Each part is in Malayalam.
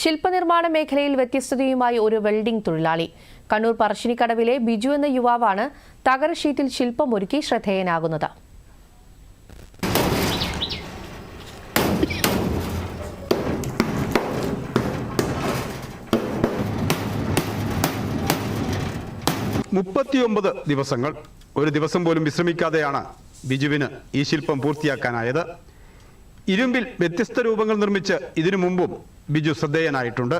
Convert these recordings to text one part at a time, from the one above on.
ശില്പനിർമ്മാണ മേഖലയിൽ വ്യത്യസ്തതയുമായി ഒരു വെൽഡിംഗ് തൊഴിലാളി. കണ്ണൂർ പറശ്ശിനിക്കടവിലെ ബിജു എന്ന യുവാവാണ് തകര ഷീറ്റിൽ ശില്പമൊരുക്കി ശ്രദ്ധേയനാകുന്നത്. മുപ്പത്തിയൊമ്പത് ദിവസങ്ങൾ ഒരു ദിവസം പോലും വിശ്രമിക്കാതെയാണ് ബിജുവിന് ഈ ശില്പം പൂർത്തിയാക്കാനായത്. ഇരുമ്പിൽ വ്യത്യസ്ത രൂപങ്ങൾ നിർമ്മിച്ച് ഇതിനു മുമ്പും ബിജു ശ്രദ്ധേയനായിട്ടുണ്ട്.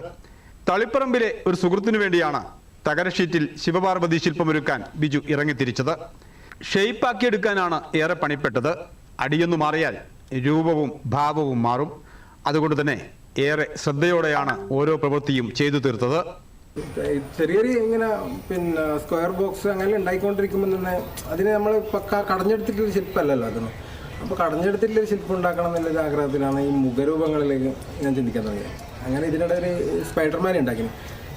തളിപ്പറമ്പിലെ ഒരു സുഹൃത്തിനു വേണ്ടിയാണ് തകരഷീറ്റിൽ ശിവപാർവതി ശില്പമൊരുക്കാൻ ബിജു ഇറങ്ങിത്തിരിച്ചത്. ഷെയ്പ്പാക്കിയെടുക്കാനാണ് ഏറെ പണിപ്പെട്ടത്. അടിയൊന്നു മാറിയാൽ രൂപവും ഭാവവും മാറും. അതുകൊണ്ട് തന്നെ ഏറെ ശ്രദ്ധയോടെയാണ് ഓരോ പ്രവൃത്തിയും ചെയ്തു തീർത്തത്. ചെറിയൊരു ഇങ്ങനെ പിന്നെ സ്ക്വയർ ബോക്സ് അങ്ങനെ ഉണ്ടായിക്കൊണ്ടിരിക്കുമ്പോൾ തന്നെ അതിനെ നമ്മൾ പക്ക കടഞ്ഞെടുത്തിട്ടൊരു ശില്പമല്ലല്ലോ അതൊന്നും. അപ്പോൾ കടഞ്ഞെടുത്തിട്ടൊരു ശില്പം ഉണ്ടാക്കണം എന്നുള്ളൊരു ആഗ്രഹത്തിലാണ് ഈ മുഖരൂപങ്ങളിലേക്ക് ഞാൻ ചിന്തിക്കാൻ തുടങ്ങിയത്. അങ്ങനെ ഇതിനിടെ ഒരു സ്പൈഡർമാനെ ഉണ്ടാക്കി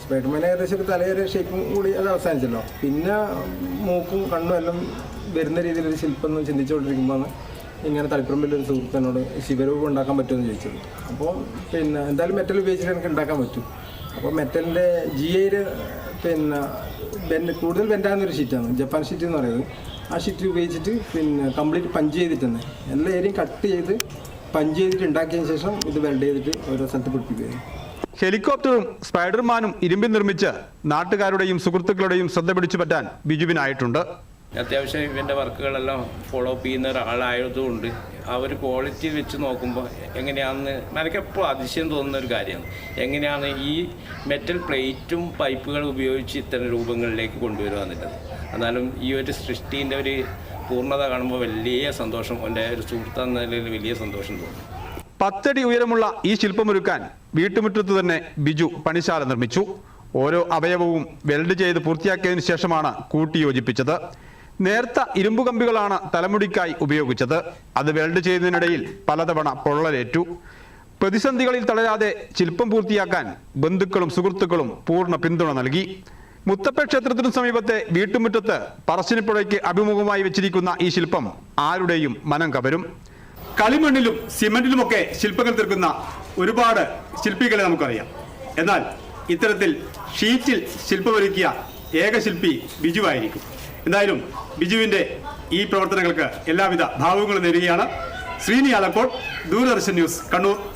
സ്പൈഡർമാനെ ഏകദേശം ഒരു തലയൊരു ഷേപ്പും കൂടി അത് അവസാനിച്ചല്ലോ. പിന്നെ മൂക്കും കണ്ണും എല്ലാം വരുന്ന രീതിയിലൊരു ശില്പം എന്ന് ചിന്തിച്ചുകൊണ്ടിരിക്കുമ്പോൾ ഇങ്ങനെ തളിപ്പറമ്പിൽ ഒരു സുഹൃത്തിനോട് ശിവരൂപം ഉണ്ടാക്കാൻ പറ്റുമെന്ന് ചോദിച്ചത്. അപ്പോൾ പിന്നെ എന്തായാലും മെറ്റൽ ഉപയോഗിച്ചിട്ട് എനിക്ക് ഉണ്ടാക്കാൻ പറ്റും. അപ്പോൾ മെറ്റലിന്റെ ജി ഐയിൽ പിന്നെ ബെൻഡ് കൂടുതൽ ബെൻഡാകുന്നൊരു ഷീറ്റാണ് ജപ്പാൻ ഷീറ്റ് എന്ന് പറയുന്നത്. ആ ഷീറ്റ് ഉപയോഗിച്ചിട്ട് പിന്നെ കംപ്ലീറ്റ് പഞ്ച് ചെയ്തിട്ടുണ്ട് എല്ലാ ഏരിയയും കട്ട് ചെയ്ത് പഞ്ച് ചെയ്തിട്ട് ഉണ്ടാക്കിയതിന് ശേഷം ഇത് വെൽഡ് ചെയ്തിട്ട് ഓരോ സ്ഥലത്ത് പിടിപ്പിക്കുകയാണ്. ഹെലികോപ്റ്ററും സ്പൈഡർമാനും ഇരുമ്പിൽ നിർമ്മിച്ച് നാട്ടുകാരുടെയും സുഹൃത്തുക്കളുടെയും ശ്രദ്ധ പിടിച്ചുപറ്റാൻ ബിജുവിനായിട്ടുണ്ട്. അത്യാവശ്യം ഇവന്റെ വർക്കുകളെല്ലാം ഫോളോ അപ്പ് ചെയ്യുന്ന ഒരാളായതുകൊണ്ട് ആ ഒരു ക്വാളിറ്റി വെച്ച് നോക്കുമ്പോൾ എങ്ങനെയാണെന്ന് എനിക്കെപ്പോഴും അതിശയം തോന്നുന്ന ഒരു കാര്യമാണ്. എങ്ങനെയാണ് ഈ മെറ്റൽ പ്ലേറ്റും പൈപ്പുകളും ഉപയോഗിച്ച് ഇത്തരം രൂപങ്ങളിലേക്ക് കൊണ്ടുവരിക എന്നുള്ളത്. എന്നാലും ഈ ഒരു സൃഷ്ടിന്റെ ഒരു പൂർണത കാണുമ്പോൾ വലിയ സന്തോഷം എന്റെ ഒരു സുഹൃത്ത് നിലയിൽ വലിയ സന്തോഷം തോന്നും. പത്തടി ഉയരമുള്ള ഈ ശില്പമൊരുക്കാൻ വീട്ടുമുറ്റത്ത് തന്നെ ബിജു പണിശാല നിർമ്മിച്ചു. ഓരോ അവയവവും വെൽഡ് ചെയ്ത് പൂർത്തിയാക്കിയതിനു ശേഷമാണ് കൂട്ടിയോജിപ്പിച്ചത് നേർത്ത ഇരുമ്പ് കമ്പികളാണ് തലമുടിക്കായി ഉപയോഗിച്ചത്. അത് വെൽഡ് ചെയ്യുന്നതിനിടയിൽ പലതവണ പൊള്ളലേറ്റു. പ്രതിസന്ധികളിൽ തളരാതെ ശില്പം പൂർത്തിയാക്കാൻ ബന്ധുക്കളും സുഹൃത്തുക്കളും പൂർണ പിന്തുണ നൽകി. മുത്തപ്പ ക്ഷേത്രത്തിനു സമീപത്തെ വീട്ടുമുറ്റത്ത് പറശ്ശിനിപ്പുഴയ്ക്ക് അഭിമുഖമായി വെച്ചിരിക്കുന്ന ഈ ശില്പം ആരുടെയും മനം കവരും. കളിമണ്ണിലും സിമെന്റിലുമൊക്കെ ശില്പങ്ങൾ തീർക്കുന്ന ഒരുപാട് ശില്പികളെ നമുക്കറിയാം. എന്നാൽ ഇത്തരത്തിൽ ഷീറ്റിൽ ശില്പമൊരുക്കിയ ഏക ശില്പി ബിജുവായിരിക്കും. എന്തായാലും ബിജുവിന്റെ ഈ പ്രവർത്തനങ്ങൾക്ക് എല്ലാവിധ ഭാവങ്ങളും നേരുകയാണ്. ശ്രീനി ആലക്കോട് ദൂരദർശൻ ന്യൂസ് കണ്ണൂർ.